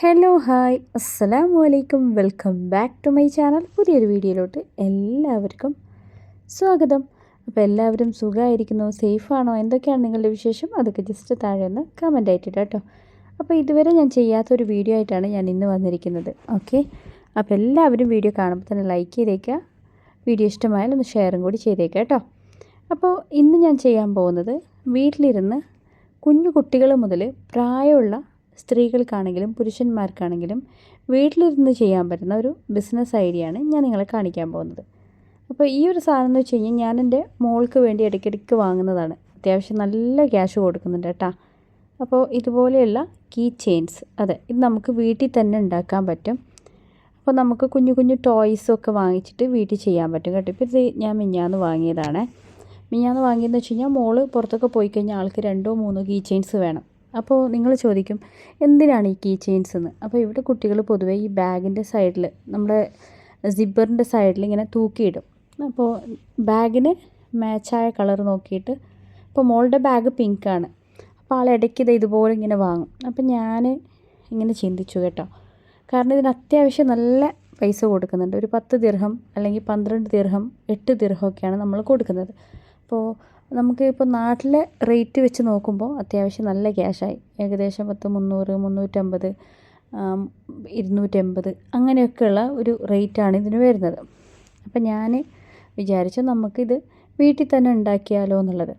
Hello hi അസ്സലാമു വലൈക്കും welcome back to my channel. പുതിയൊരു വീഡിയോയിലോട്ട് എല്ലാവർക്കും സ്വാഗതം. അപ്പോൾ എല്ലാവരും സുഖമായിരിക്കുന്നു? സേഫാണോ? എന്തൊക്കെയാണ് നിങ്ങളുടെ വിശേഷം? അതൊക്കെ ജസ്റ്റ് താഴെ ഒന്ന് കമന്റ് ആയിട്ടിട്ട് കേട്ടോ. അപ്പോൾ ഇതുവരെ ഞാൻ ചെയ്യാത്തൊരു വീഡിയോ ആയിട്ടാണ് ഞാൻ ഇന്ന് വന്നിരിക്കുന്നത്. ഓക്കെ അപ്പോൾ എല്ലാവരും വീഡിയോ കാണുമ്പോൾ തന്നെ ലൈക്ക് ചെയ്തേക്കുക. വീഡിയോ ഇഷ്ടമായാലും ഒന്ന് ഷെയറും കൂടി ചെയ്തേക്കുക കേട്ടോ. അപ്പോൾ ഇന്ന് ഞാൻ ചെയ്യാൻ പോകുന്നത് വീട്ടിലിരുന്ന് കുഞ്ഞു കുട്ടികൾ മുതൽ പ്രായമുള്ള സ്ത്രീകൾക്കാണെങ്കിലും പുരുഷന്മാർക്കാണെങ്കിലും വീട്ടിലിരുന്ന് ചെയ്യാൻ പറ്റുന്ന ഒരു ബിസിനസ് ഐഡിയ ആണ് ഞാൻ നിങ്ങളെ കാണിക്കാൻ പോകുന്നത്. അപ്പോൾ ഈ ഒരു സാധനം എന്ന് വെച്ച് കഴിഞ്ഞാൽ ഞാൻ എന്റെ മോൾക്ക് വേണ്ടി ഇടയ്ക്കിടയ്ക്ക് വാങ്ങുന്നതാണ്. അത്യാവശ്യം നല്ല ക്യാഷ് കൊടുക്കുന്നുണ്ട് കേട്ടോ. അപ്പോൾ ഇതുപോലെയുള്ള കീ ചെയിൻസ് അതെ ഇത് നമുക്ക് വീട്ടിൽ തന്നെ ഉണ്ടാക്കാൻ പറ്റും. അപ്പോൾ നമുക്ക് കുഞ്ഞു കുഞ്ഞു ടോയ്സൊക്കെ വാങ്ങിച്ചിട്ട് വീട്ടിൽ ചെയ്യാൻ പറ്റും കേട്ടോ. ഇപ്പോൾ ഇത് ഞാൻ മിഞ്ഞാന്ന് വാങ്ങിയതാണ്. മിഞ്ഞാന്ന് വാങ്ങിയതെന്ന് വെച്ച് കഴിഞ്ഞാൽ മോൾ പുറത്തൊക്കെ പോയി കഴിഞ്ഞാൽ ആൾക്ക് രണ്ടോ മൂന്നോ കീ ചെയിൻസ് വേണം. അപ്പോൾ നിങ്ങൾ ചോദിക്കും എന്തിനാണ് ഈ കീ ചെയിൻസ് എന്ന് അപ്പോൾ ഇവിടെ കുട്ടികൾ പൊതുവേ ഈ ബാഗിന്റെ സൈഡിൽ നമ്മുടെ സിബ്ബറിന്റെ സൈഡിൽ ഇങ്ങനെ തൂക്കിയിടും. അപ്പോൾ ബാഗിന് മാച്ചായ കളർ നോക്കിയിട്ട് ഇപ്പോൾ മോളുടെ ബാഗ് പിങ്കാണ് അപ്പോൾ ആൾ ഇടയ്ക്ക് ഇത് ഇതുപോലെ ഇങ്ങനെ വാങ്ങും. അപ്പം ഞാൻ ഇങ്ങനെ ചിന്തിച്ചു കേട്ടോ. കാരണം ഇതിന് അത്യാവശ്യം നല്ല പൈസ കൊടുക്കുന്നുണ്ട്. ഒരു പത്ത് ദീർഘം അല്ലെങ്കിൽ പന്ത്രണ്ട് ദീർഘം എട്ട് ദീർഘമൊക്കെയാണ് നമ്മൾ കൊടുക്കുന്നത്. അപ്പോൾ നമുക്ക് ഇപ്പോൾ നാട്ടിലെ റേറ്റ് വെച്ച് നോക്കുമ്പോൾ അത്യാവശ്യം നല്ല ക്യാഷായി. ഏകദേശം പത്ത് മുന്നൂറ് മുന്നൂറ്റമ്പത് ഇരുന്നൂറ്റമ്പത് അങ്ങനെയൊക്കെയുള്ള ഒരു റേറ്റാണ് ഇതിന് വരുന്നത്. അപ്പം ഞാൻ വിചാരിച്ചു നമുക്കിത് വീട്ടിൽ തന്നെ ഉണ്ടാക്കിയാലോ എന്നുള്ളത്.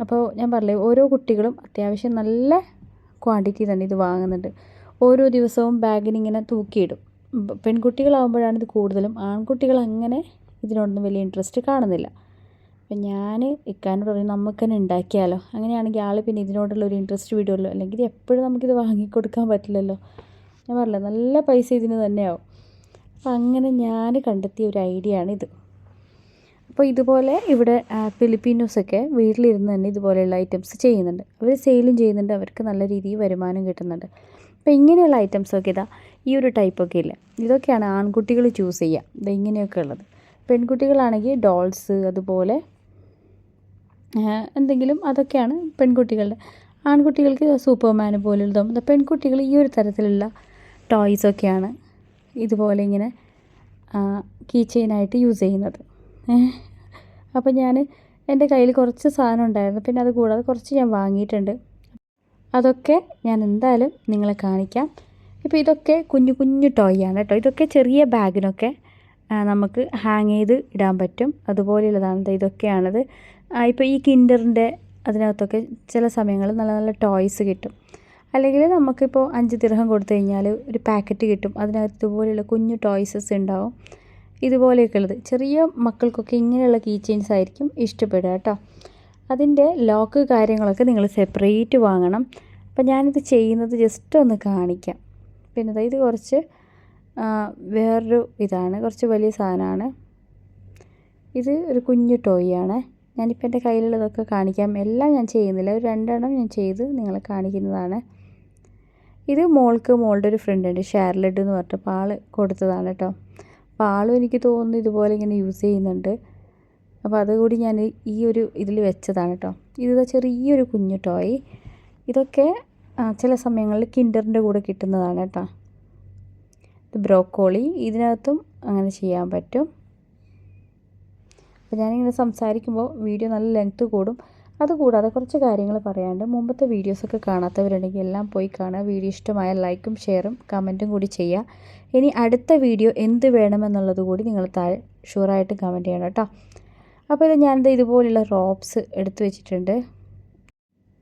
അപ്പോൾ ഞാൻ പറഞ്ഞില്ലേ ഓരോ കുട്ടികളും അത്യാവശ്യം നല്ല ക്വാണ്ടിറ്റി തന്നെ ഇത് വാങ്ങുന്നുണ്ട്. ഓരോ ദിവസവും ബാഗിനിങ്ങനെ തൂക്കിയിടും. പെൺകുട്ടികളാകുമ്പോഴാണ് ഇത് കൂടുതലും. ആൺകുട്ടികൾ അങ്ങനെ ഇതിനോടൊന്നും വലിയ ഇൻട്രസ്റ്റ് കാണുന്നില്ല. അപ്പം ഞാൻ ഇക്കാനോട് പറയും നമുക്ക് തന്നെ ഉണ്ടാക്കിയാലോ? അങ്ങനെയാണെങ്കിൽ ആൾ പിന്നെ ഇതിനോടുള്ള ഒരു ഇൻട്രസ്റ്റ് വിടുമല്ലോ അല്ലെങ്കിൽ എപ്പോഴും നമുക്കിത് വാങ്ങിക്കൊടുക്കാൻ പറ്റില്ലല്ലോ. ഞാൻ പറഞ്ഞില്ല നല്ല പൈസ ഇതിന് തന്നെയാവും. അപ്പം അങ്ങനെ ഞാൻ കണ്ടെത്തിയ ഒരു ഐഡിയ ആണിത് അപ്പോൾ ഇതുപോലെ ഇവിടെ ഫിലിപ്പീനോസൊക്കെ വീട്ടിലിരുന്ന് തന്നെ ഇതുപോലെയുള്ള ഐറ്റംസ് ചെയ്യുന്നുണ്ട്. അവർ സെയിലും ചെയ്യുന്നുണ്ട്. അവർക്ക് നല്ല രീതിയിൽ വരുമാനം കിട്ടുന്നുണ്ട്. അപ്പോൾ ഇങ്ങനെയുള്ള ഐറ്റംസൊക്കെ ഇതാ ഈ ഒരു ടൈപ്പൊക്കെ ഇല്ല? ഇതൊക്കെയാണ് ആൺകുട്ടികൾ ചൂസ് ചെയ്യുക. ഇത് ഇങ്ങനെയൊക്കെ ഉള്ളത്. പെൺകുട്ടികളാണെങ്കിൽ ഡോൾസ് അതുപോലെ എന്തെങ്കിലും അതൊക്കെയാണ് പെൺകുട്ടികളുടെ. ആൺകുട്ടികൾക്ക് സൂപ്പർമാൻ പോലുള്ളതും പെൺകുട്ടികൾ ഈ ഒരു തരത്തിലുള്ള ടോയ്സൊക്കെയാണ് ഇതുപോലെ ഇങ്ങനെ കീ ചെയിനായിട്ട് യൂസ് ചെയ്യുന്നത്. അപ്പോൾ ഞാൻ എന്റെ കയ്യിൽ കുറച്ച് സാധനം ഉണ്ടായിരുന്നു. പിന്നെ അത് കൂടാതെ കുറച്ച് ഞാൻ വാങ്ങിയിട്ടുണ്ട്. അതൊക്കെ ഞാൻ എന്തായാലും നിങ്ങളെ കാണിക്കാം. ഇപ്പോൾ ഇതൊക്കെ കുഞ്ഞു കുഞ്ഞു ടോയ് ആണ് കേട്ടോ. ഇതൊക്കെ ചെറിയ ബാഗിനൊക്കെ നമുക്ക് ഹാങ് ചെയ്ത് ഇടാൻ പറ്റും. അതുപോലെയുള്ളതാണ് ഇതൊക്കെയാണത്. ഇപ്പോൾ ഈ കിൻഡറിന്റെ അതിനകത്തൊക്കെ ചില സമയങ്ങളിൽ നല്ല നല്ല ടോയ്സ് കിട്ടും. അല്ലെങ്കിൽ നമുക്കിപ്പോൾ അഞ്ച് ദിർഹം കൊടുത്തു കഴിഞ്ഞാൽ ഒരു പാക്കറ്റ് കിട്ടും. അതിനകത്ത് ഇതുപോലെയുള്ള കുഞ്ഞു ടോയ്സസ് ഉണ്ടാവും. ഇതുപോലെയൊക്കെ ഉള്ളത്. ചെറിയ മക്കൾക്കൊക്കെ ഇങ്ങനെയുള്ള കീ ചെയിൻസ് ആയിരിക്കും ഇഷ്ടപ്പെടുക കേട്ടോ. അതിന്റെ ലോക്ക് കാര്യങ്ങളൊക്കെ നിങ്ങൾ സെപ്പറേറ്റ് വാങ്ങണം. അപ്പം ഞാനിത് ചെയ്യുന്നത് ജസ്റ്റ് ഒന്ന് കാണിക്കാം. പിന്നെ ഇത് കുറച്ച് വേറൊരു ഇതാണ്. കുറച്ച് വലിയ സാധനമാണ്. ഇത് ഒരു കുഞ്ഞു ടോയ് ആണ്. ഞാനിപ്പോൾ എന്റെ കയ്യിലുള്ളതൊക്കെ കാണിക്കാം. എല്ലാം ഞാൻ ചെയ്യുന്നില്ല. ഒരു രണ്ടെണ്ണം ഞാൻ ചെയ്ത് നിങ്ങളെ കാണിക്കുന്നതാണ്. ഇത് മോൾക്ക് മോളുടെ ഒരു ഫ്രണ്ട് ഉണ്ട്. എന്ന് പറഞ്ഞിട്ട് ആൾ കൊടുത്തതാണ് കേട്ടോ. അപ്പോൾ ആളും എനിക്ക് തോന്നുന്നു ഇതുപോലെ ഇങ്ങനെ യൂസ് ചെയ്യുന്നുണ്ട്. അപ്പോൾ അതുകൂടി ഞാൻ ഈ ഒരു ഇതിൽ വെച്ചതാണ് കേട്ടോ. ഇത് ചെറിയൊരു കുഞ്ഞു ടോയ് ഇതൊക്കെ ചില സമയങ്ങളിൽ കിൻഡറിന്റെ കൂടെ കിട്ടുന്നതാണ് കേട്ടോ. ഇത് ബ്രോക്കോളി. ഇതിനകത്തും അങ്ങനെ ചെയ്യാൻ പറ്റും. അപ്പോൾ ഞാനിങ്ങനെ സംസാരിക്കുമ്പോൾ വീഡിയോ നല്ല ലെങ്ത്ത് കൂടും. അതുകൂടാതെ കുറച്ച് കാര്യങ്ങൾ പറയാണ്ട് മുമ്പത്തെ വീഡിയോസൊക്കെ കാണാത്തവരുണ്ടെങ്കിൽ എല്ലാം പോയി കാണുക. വീഡിയോ ഇഷ്ടമായ ലൈക്കും ഷെയറും കമന്റും കൂടി ചെയ്യുക. ഇനി അടുത്ത വീഡിയോ എന്ത് വേണമെന്നുള്ളത് കൂടി നിങ്ങൾ താഴെ ഷുവറായിട്ട് കമന്റ് ചെയ്യണം കേട്ടോ. അപ്പോൾ ഇത് ഞാനിത് ഇതുപോലുള്ള റോപ്സ് എടുത്തു വെച്ചിട്ടുണ്ട്.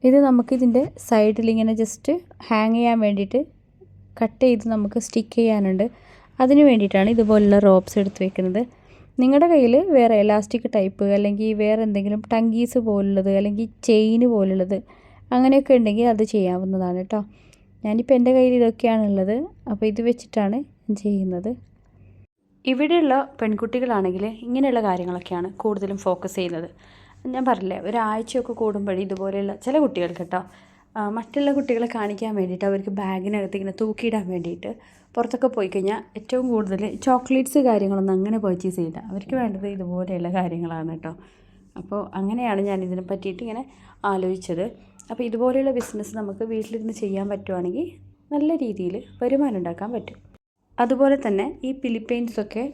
ഇത് നമുക്കിതിന്റെ സൈഡിൽ ഇങ്ങനെ ജസ്റ്റ് ഹാങ് ചെയ്യാൻ വേണ്ടിയിട്ട് കട്ട് ചെയ്ത് നമുക്ക് സ്റ്റിക്ക് ചെയ്യാനുണ്ട്. അതിന് വേണ്ടിയിട്ടാണ് ഇതുപോലുള്ള റോപ്സ് എടുത്ത് വെക്കുന്നത്. നിങ്ങളുടെ കയ്യിൽ വേറെ എലാസ്റ്റിക് ടൈപ്പ് അല്ലെങ്കിൽ വേറെ എന്തെങ്കിലും ടങ്കീസ് പോലുള്ളത് അല്ലെങ്കിൽ ചെയിന് പോലുള്ളത് അങ്ങനെയൊക്കെ ഉണ്ടെങ്കിൽ അത് ചെയ്യാവുന്നതാണ് കേട്ടോ ഞാനിപ്പോൾ എന്റെ കയ്യിൽ ഇതൊക്കെയാണുള്ളത് അപ്പോൾ ഇത് വെച്ചിട്ടാണ് ചെയ്യുന്നത്. ഇവിടെയുള്ള പെൺകുട്ടികളാണെങ്കിൽ ഇങ്ങനെയുള്ള കാര്യങ്ങളൊക്കെയാണ് കൂടുതലും ഫോക്കസ് ചെയ്യുന്നത്. ഞാൻ പറഞ്ഞില്ലേ ഒരാഴ്ചയൊക്കെ കൂടുമ്പോഴേ ഇതുപോലെയുള്ള ചില കുട്ടികൾക്ക് കേട്ടോ മറ്റുള്ള കുട്ടികളെ കാണിക്കാൻ വേണ്ടിയിട്ട് അവർക്ക് ബാഗിനകത്ത് ഇങ്ങനെ തൂക്കിയിടാൻ വേണ്ടിയിട്ട് പുറത്തൊക്കെ പോയി കഴിഞ്ഞാൽ ഏറ്റവും കൂടുതൽ ചോക്ലേറ്റ്സ് കാര്യങ്ങളൊന്നും അങ്ങനെ പർച്ചേസ് ചെയ്യില്ല. അവർക്ക് വേണ്ടത് ഇതുപോലെയുള്ള കാര്യങ്ങളാണ് കേട്ടോ. അപ്പോൾ അങ്ങനെയാണ് ഞാൻ ഇതിനെ പറ്റിയിട്ട് ഇങ്ങനെ ആലോചിച്ചത്. അപ്പോൾ ഇതുപോലെയുള്ള ബിസിനസ് നമുക്ക് വീട്ടിലിരുന്ന് ചെയ്യാൻ പറ്റുവാണെങ്കിൽ നല്ല രീതിയിൽ വരുമാനം ഉണ്ടാക്കാൻ പറ്റും. അതുപോലെ തന്നെ ഈ ഫിലിപ്പൈൻസൊക്കെ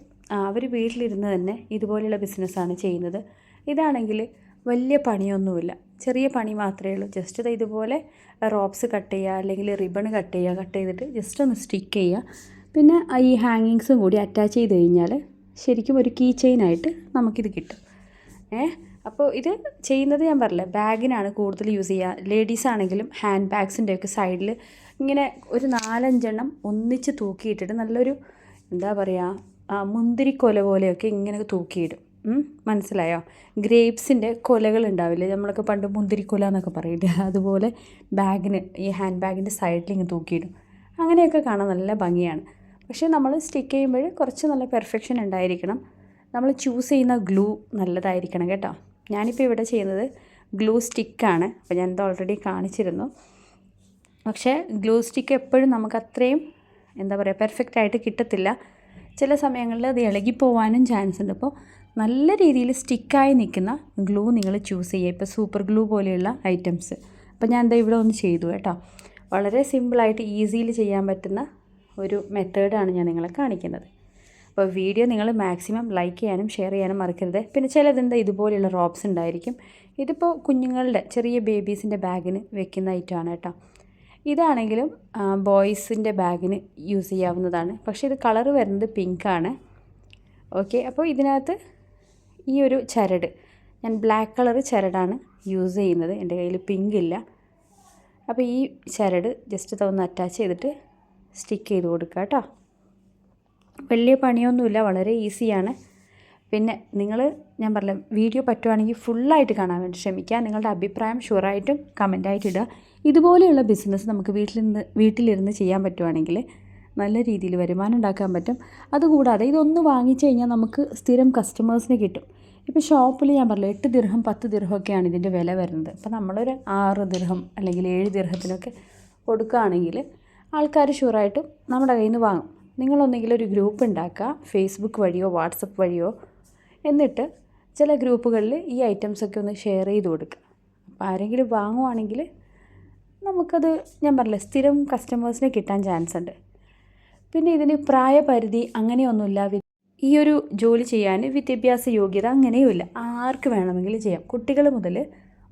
അവർ വീട്ടിലിരുന്ന് തന്നെ ഇതുപോലെയുള്ള ബിസിനസ്സാണ് ചെയ്യുന്നത്. ഇതാണെങ്കിൽ വലിയ പണിയൊന്നുമില്ല. ചെറിയ പണി മാത്രമേ ഉള്ളൂ. ജസ്റ്റ് ഇത് ഇതുപോലെ റോപ്സ് കട്ട് ചെയ്യുക അല്ലെങ്കിൽ റിബൺ കട്ട് ചെയ്യുക കട്ട് ചെയ്തിട്ട് ജസ്റ്റ് ഒന്ന് സ്റ്റിക്ക് ചെയ്യുക. പിന്നെ ഈ ഹാങ്ങിങ്സും കൂടി അറ്റാച്ച് ചെയ്ത് കഴിഞ്ഞാൽ ശരിക്കും ഒരു കീ ചെയിനായിട്ട് നമുക്കിത് കിട്ടും. ഏ? അപ്പോൾ ഇത് ചെയ്യുന്നത് ഞാൻ പറഞ്ഞില്ല ബാഗിനാണ് കൂടുതൽ യൂസ് ചെയ്യുക. ലേഡീസ് ആണെങ്കിലും ഹാൻഡ് ബാഗ്സിന്റെ ഒക്കെ സൈഡിൽ ഇങ്ങനെ ഒരു നാലഞ്ചെണ്ണം ഒന്നിച്ച് തൂക്കിയിട്ടിട്ട് നല്ലൊരു എന്താ പറയുക മുന്തിരിക്കൊല പോലെയൊക്കെ ഇങ്ങനെ തൂക്കിയിടും. മനസ്സിലായോ? ഗ്രേപ്സിന്റെ കൊലകൾ ഉണ്ടാവില്ലേ നമ്മളൊക്കെ പണ്ട് മുന്തിരിക്കൊല എന്നൊക്കെ പറയില്ലേ? അതുപോലെ ബാഗിന് ഈ ഹാൻഡ് ബാഗിന്റെ സൈഡിൽ ഇങ്ങനെ തൂക്കിയിടും. അങ്ങനെയൊക്കെ കാണാൻ നല്ല ഭംഗിയാണ്. പക്ഷേ നമ്മൾ സ്റ്റിക്ക് ചെയ്യുമ്പോൾ കുറച്ച് നല്ല പെർഫെക്ഷൻ ഉണ്ടായിരിക്കണം. നമ്മൾ ചൂസ് ചെയ്യുന്ന ഗ്ലൂ നല്ലതായിരിക്കണം കേട്ടോ. ഞാനിപ്പോൾ ഇവിടെ ചെയ്യുന്നത് ഗ്ലൂ സ്റ്റിക്കാണ്. അപ്പോൾ ഞാനിത് ഓൾറെഡി കാണിച്ചിരുന്നു. പക്ഷേ ഗ്ലൂ സ്റ്റിക്ക് എപ്പോഴും നമുക്ക് അത്രയും എന്താ പറയുക പെർഫെക്റ്റ് ആയിട്ട് കിട്ടത്തില്ല. ചില സമയങ്ങളിൽ അത് ഇളകിപ്പോവാനും ചാൻസ് ഉണ്ട് അപ്പോൾ നല്ല രീതിയിൽ സ്റ്റിക്കായി നിൽക്കുന്ന ഗ്ലൂ നിങ്ങൾ ചൂസ് ചെയ്യുക. ഇപ്പോൾ സൂപ്പർ ഗ്ലൂ പോലെയുള്ള ഐറ്റംസ്. അപ്പോൾ ഞാൻ എന്താ ഇവിടെ ഒന്ന് ചെയ്തു കേട്ടോ. വളരെ സിമ്പിളായിട്ട് ഈസിയിൽ ചെയ്യാൻ പറ്റുന്ന ഒരു മെത്തേഡാണ് ഞാൻ നിങ്ങളെ കാണിക്കുന്നത്. അപ്പോൾ വീഡിയോ നിങ്ങൾ മാക്സിമം ലൈക്ക് ചെയ്യാനും ഷെയർ ചെയ്യാനും മറക്കരുത്. പിന്നെ ചിലതെന്താ ഇതുപോലെയുള്ള റോബ്സ് ഉണ്ടായിരിക്കും. ഇതിപ്പോൾ കുഞ്ഞുങ്ങളുടെ ചെറിയ ബേബീസിന്റെ ബാഗിന് വെക്കുന്ന ഐറ്റമാണ് കേട്ടോ. ഇതാണെങ്കിലും ബോയ്സിന്റെ ബാഗിന് യൂസ് ചെയ്യാവുന്നതാണ്. പക്ഷേ ഇത് കളർ വരുന്നത് പിങ്കാണ്. ഓക്കെ അപ്പോൾ ഇതിനകത്ത് ഈ ഒരു ചരട്. ഞാൻ ബ്ലാക്ക് കളർ ചരടാണ് യൂസ് ചെയ്യുന്നത്. എന്റെ കയ്യിൽ പിങ്ക് ഇല്ല. അപ്പോൾ ഈ ചരട് ജസ്റ്റ് ഒന്ന് അറ്റാച്ച് ചെയ്തിട്ട് സ്റ്റിക്ക് ചെയ്ത് കൊടുക്കുക കേട്ടോ. വലിയ പണിയൊന്നുമില്ല വളരെ ഈസിയാണ് പിന്നെ നിങ്ങൾ ഞാൻ പറഞ്ഞ വീഡിയോ പറ്റുവാണെങ്കിൽ ഫുള്ളായിട്ട് കാണാൻ വേണ്ടി ശ്രമിക്കുക. നിങ്ങളുടെ അഭിപ്രായം ഷുവറായിട്ടും കമന്റായിട്ട് ഇടുക. ഇതുപോലെയുള്ള ബിസിനസ് നമുക്ക് വീട്ടിൽ നിന്ന് വീട്ടിലിരുന്ന് ചെയ്യാൻ പറ്റുവാണെങ്കിൽ നല്ല രീതിയിൽ വരുമാനം ഉണ്ടാക്കാൻ പറ്റും. അതുകൂടാതെ ഇതൊന്ന് വാങ്ങിച്ചു കഴിഞ്ഞാൽ നമുക്ക് സ്ഥിരം കസ്റ്റമേഴ്സിനെ കിട്ടും. ഇപ്പോൾ ഷോപ്പിൽ ഞാൻ പറഞ്ഞു എട്ട് ദിർഹം പത്ത് ദിർഹമൊക്കെയാണ് ഇതിന്റെ വില വരുന്നത്. അപ്പോൾ നമ്മളൊരു ആറ് ദിർഹം അല്ലെങ്കിൽ ഏഴ് ദിർഹത്തിനൊക്കെ കൊടുക്കുകയാണെങ്കിൽ ആൾക്കാർ ഷുവറായിട്ടും നമ്മുടെ കയ്യിൽ നിന്ന് വാങ്ങും. നിങ്ങളൊന്നെങ്കിൽ ഒരു ഗ്രൂപ്പ് ഉണ്ടാക്കുക ഫേസ്ബുക്ക് വഴിയോ വാട്സപ്പ് വഴിയോ. എന്നിട്ട് ചില ഗ്രൂപ്പുകളിൽ ഈ ഐറ്റംസൊക്കെ ഒന്ന് ഷെയർ ചെയ്ത് കൊടുക്കുക. അപ്പോൾ ആരെങ്കിലും വാങ്ങുവാണെങ്കിൽ നമുക്കത് ഞാൻ പറഞ്ഞില്ല സ്ഥിരം കസ്റ്റമേഴ്സിനെ കിട്ടാൻ ചാൻസ് ഉണ്ട്. പിന്നെ ഇതിന് പ്രായപരിധി അങ്ങനെയൊന്നുമില്ല. ഈ ഒരു ജോലി ചെയ്യാൻ വിദ്യാഭ്യാസ യോഗ്യത അങ്ങനെയുമില്ല. ആർക്ക് വേണമെങ്കിലും ചെയ്യാം. കുട്ടികൾ മുതൽ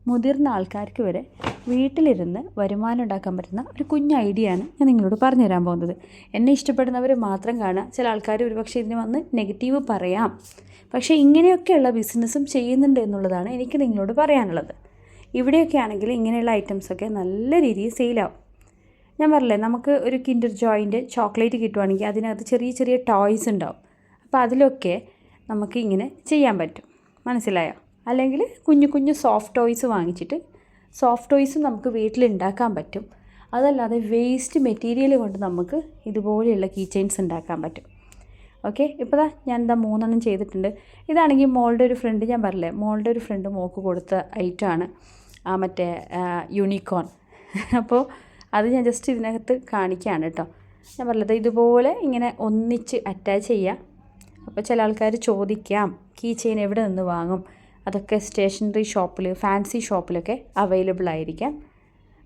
മുതിർന്ന ആൾക്കാർക്ക് വരെ വീട്ടിലിരുന്ന് വരുമാനം ഉണ്ടാക്കാൻ പറ്റുന്ന ഒരു കുഞ്ഞ് ആണ് ഞാൻ നിങ്ങളോട് പറഞ്ഞു തരാൻ പോകുന്നത്. എന്നെ ഇഷ്ടപ്പെടുന്നവർ മാത്രം കാണുക. ചില ആൾക്കാർ ഒരുപക്ഷെ ഇതിന് വന്ന് നെഗറ്റീവ് പറയാം. പക്ഷേ ഇങ്ങനെയൊക്കെയുള്ള ബിസിനസ്സും ചെയ്യുന്നുണ്ട് എന്നുള്ളതാണ് എനിക്ക് നിങ്ങളോട് പറയാനുള്ളത്. ഇവിടെയൊക്കെ ആണെങ്കിൽ ഇങ്ങനെയുള്ള ഐറ്റംസൊക്കെ നല്ല രീതിയിൽ സെയിലാവും. ഞാൻ പറഞ്ഞില്ലേ നമുക്ക് ഒരു കിൻഡർ ജോയിന്റെ ചോക്ലേറ്റ് കിട്ടുവാണെങ്കിൽ അതിനകത്ത് ചെറിയ ചെറിയ ടോയ്സ് ഉണ്ടാവും. അപ്പോൾ അതിലൊക്കെ നമുക്ക് ഇങ്ങനെ ചെയ്യാൻ പറ്റും. മനസ്സിലായോ? അല്ലെങ്കിൽ കുഞ്ഞു കുഞ്ഞു സോഫ്റ്റ് ടോയ്സ് വാങ്ങിച്ചിട്ട് സോഫ്റ്റ് ടോയ്സ് നമുക്ക് വീട്ടിൽ ഉണ്ടാക്കാൻ പറ്റും. അതല്ലാതെ വേസ്റ്റ് മെറ്റീരിയൽ കൊണ്ട് നമുക്ക് ഇതുപോലെയുള്ള കീ ചെയിൻസ് ഉണ്ടാക്കാൻ പറ്റും. ഓക്കെ? ഇപ്പോൾ ദാ ഞാൻ എന്താ മൂന്നെണ്ണം ചെയ്തിട്ടുണ്ട്. ഇതാണെങ്കിൽ മോളുടെ ഒരു ഫ്രണ്ട് ഞാൻ പറഞ്ഞില്ലേ മോളുടെ ഒരു ഫ്രണ്ട് മോക്ക് കൊടുത്ത ഐറ്റമാണ് മറ്റേ യൂണിക്കോൺ. അപ്പോൾ അത് ഞാൻ ജസ്റ്റ് ഇതിനകത്ത് കാണിക്കുകയാണ് കേട്ടോ ഞാൻ പറഞ്ഞത് ഇതുപോലെ ഇങ്ങനെ ഒന്നിച്ച് അറ്റാച്ച് ചെയ്യുക അപ്പോൾ ചില ആൾക്കാർ ചോദിക്കാം കീ ചെയിൻ എവിടെ നിന്ന് വാങ്ങും? അതൊക്കെ സ്റ്റേഷനറി ഷോപ്പിൽ ഫാൻസി ഷോപ്പിലൊക്കെ അവൈലബിൾ ആയിരിക്കാം.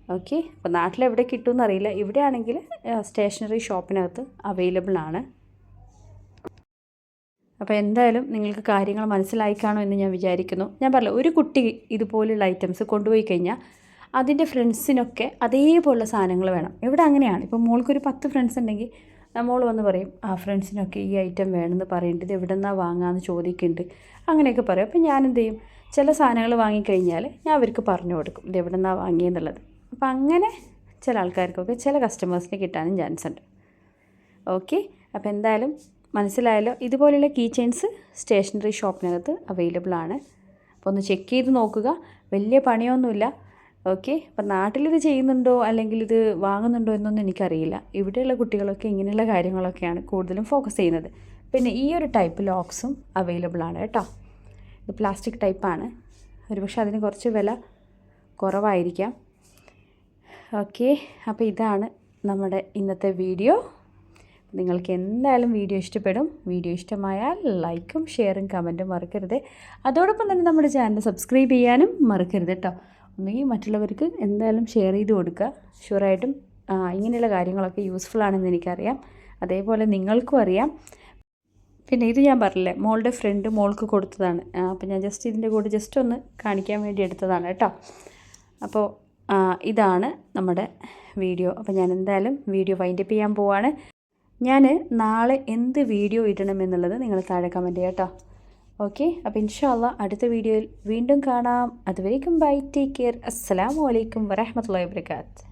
ഓക്കെ അപ്പോൾ നാട്ടിലെവിടെ കിട്ടുമെന്ന് അറിയില്ല. ഇവിടെ ആണെങ്കിൽ സ്റ്റേഷനറി ഷോപ്പിനകത്ത് അവൈലബിൾ ആണ്. അപ്പോൾ എന്തായാലും നിങ്ങൾക്ക് കാര്യങ്ങൾ മനസ്സിലായി കാണും എന്ന് ഞാൻ വിചാരിക്കുന്നു. ഞാൻ പറഞ്ഞില്ല ഒരു കുട്ടി ഇതുപോലുള്ള ഐറ്റംസ് കൊണ്ടുപോയി കഴിഞ്ഞാൽ അതിന്റെ ഫ്രണ്ട്സിനൊക്കെ അതേപോലുള്ള സാധനങ്ങൾ വേണം. ഇവിടെ അങ്ങനെയാണ്. ഇപ്പോൾ മോൾക്കൊരു പത്ത് ഫ്രണ്ട്സ് ഉണ്ടെങ്കിൽ മോൾ വന്ന് പറയും ആ ഫ്രണ്ട്സിനൊക്കെ ഈ ഐറ്റം വേണമെന്ന് പറയുന്നുണ്ട് ഇത് എവിടെ നിന്നാണ് വാങ്ങാമെന്ന് ചോദിക്കുന്നുണ്ട് അങ്ങനെയൊക്കെ പറയും. അപ്പോൾ ഞാൻ എന്ത് ചെയ്യും ചില സാധനങ്ങൾ വാങ്ങിക്കഴിഞ്ഞാൽ ഞാൻ അവർക്ക് പറഞ്ഞു കൊടുക്കും. ഇത് എവിടെ നിന്നാണ് വാങ്ങിയെന്നുള്ളത്? അപ്പോൾ അങ്ങനെ ചില ആൾക്കാർക്കൊക്കെ ചില കസ്റ്റമേഴ്സിന് കിട്ടാനും ചാൻസ് ഉണ്ട്. ഓക്കെ അപ്പോൾ എന്തായാലും മനസ്സിലായല്ലോ. ഇതുപോലെയുള്ള കീ ചെയിൻസ് സ്റ്റേഷനറി ഷോപ്പിനകത്ത് അവൈലബിൾ ആണ്. അപ്പോൾ ഒന്ന് ചെക്ക് ചെയ്ത് നോക്കുക. വലിയ പണിയൊന്നുമില്ല. ഓക്കെ അപ്പം നാട്ടിലിത് ചെയ്യുന്നുണ്ടോ അല്ലെങ്കിൽ ഇത് വാങ്ങുന്നുണ്ടോ എന്നൊന്നും എനിക്കറിയില്ല. ഇവിടെയുള്ള കുട്ടികളൊക്കെ ഇങ്ങനെയുള്ള കാര്യങ്ങളൊക്കെയാണ് കൂടുതലും ഫോക്കസ് ചെയ്യുന്നത്. പിന്നെ ഈ ഒരു ടൈപ്പ് ലോക്സും അവൈലബിൾ ആണ് കേട്ടോ. ഇത് പ്ലാസ്റ്റിക് ടൈപ്പാണ് ഒരുപക്ഷെ അതിന് കുറച്ച് വില കുറവായിരിക്കാം. ഓക്കെ അപ്പോൾ ഇതാണ് നമ്മുടെ ഇന്നത്തെ വീഡിയോ നിങ്ങൾക്ക് എന്തായാലും വീഡിയോ ഇഷ്ടപ്പെടും. വീഡിയോ ഇഷ്ടമായാൽ ലൈക്കും ഷെയറും കമന്റും മറക്കരുത്. അതോടൊപ്പം തന്നെ നമ്മുടെ ചാനൽ സബ്സ്ക്രൈബ് ചെയ്യാനും മറക്കരുത് കേട്ടോ. ഒന്നുകിൽ മറ്റുള്ളവർക്ക് എന്തായാലും ഷെയർ ചെയ്ത് കൊടുക്കുക. ഷുവറായിട്ടും ഇങ്ങനെയുള്ള കാര്യങ്ങളൊക്കെ യൂസ്ഫുൾ ആണെന്ന് എനിക്കറിയാം. അതേപോലെ നിങ്ങൾക്കും അറിയാം. പിന്നെ ഇത് ഞാൻ പറഞ്ഞില്ലേ മോളുടെ ഫ്രണ്ട് മോൾക്ക് കൊടുത്തതാണ്. അപ്പോൾ ഞാൻ ജസ്റ്റ് ഇതിന്റെ കൂടെ ജസ്റ്റ് ഒന്ന് കാണിക്കാൻ വേണ്ടി എടുത്തതാണ് കേട്ടോ. അപ്പോൾ ഇതാണ് നമ്മുടെ വീഡിയോ അപ്പോൾ ഞാൻ എന്തായാലും വീഡിയോ വൈൻഡപ്പ് ചെയ്യാൻ പോവാണ്. ഞാൻ നാളെ എന്ത് വീഡിയോ ഇടണം എന്നുള്ളത് നിങ്ങൾ താഴെ കമന്റ് ചെയ്യാം കേട്ടോ. ഓക്കെ അപ്പോൾ ഇൻഷാല്ല അടുത്ത വീഡിയോയിൽ വീണ്ടും കാണാം. അതുവരേക്കും ബൈ ടേക്ക് കെയർ അസ്സലാമു അലൈക്കും വരഹമത്തല്ലാ വാബർക്കാത്ത്